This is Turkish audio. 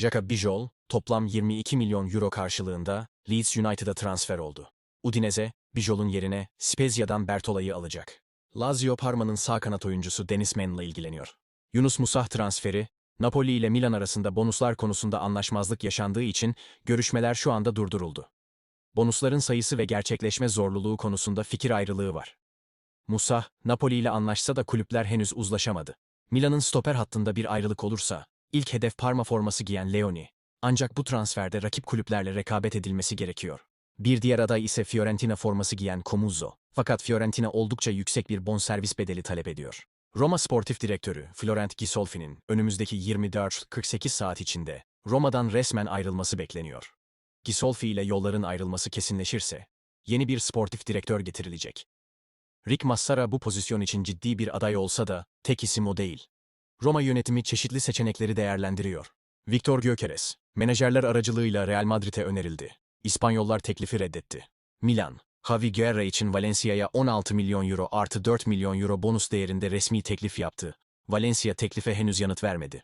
Jaka Bijol, toplam 22 milyon euro karşılığında Leeds United'a transfer oldu. Udinese, Bijol'un yerine Spezia'dan Bertola'yı alacak. Lazio Parma'nın sağ kanat oyuncusu Dennis Man'la ilgileniyor. Yunus Musah transferi, Napoli ile Milan arasında bonuslar konusunda anlaşmazlık yaşandığı için görüşmeler şu anda durduruldu. Bonusların sayısı ve gerçekleşme zorluluğu konusunda fikir ayrılığı var. Musah, Napoli ile anlaşsa da kulüpler henüz uzlaşamadı. Milan'ın stoper hattında bir ayrılık olursa, ilk hedef Parma forması giyen Leoni. Ancak bu transferde rakip kulüplerle rekabet edilmesi gerekiyor. Bir diğer aday ise Fiorentina forması giyen Comuzzo. Fakat Fiorentina oldukça yüksek bir bonservis bedeli talep ediyor. Roma Sportif Direktörü Florent Gisolfi'nin önümüzdeki 24-48 saat içinde Roma'dan resmen ayrılması bekleniyor. Gisolfi ile yolların ayrılması kesinleşirse, yeni bir sportif direktör getirilecek. Rick Massara bu pozisyon için ciddi bir aday olsa da tek isim o değil. Roma yönetimi çeşitli seçenekleri değerlendiriyor. Victor Gyökeres, menajerler aracılığıyla Real Madrid'e önerildi. İspanyollar teklifi reddetti. Milan, Javi Guerra için Valencia'ya 16 milyon euro artı 4 milyon euro bonus değerinde resmi teklif yaptı. Valencia teklife henüz yanıt vermedi.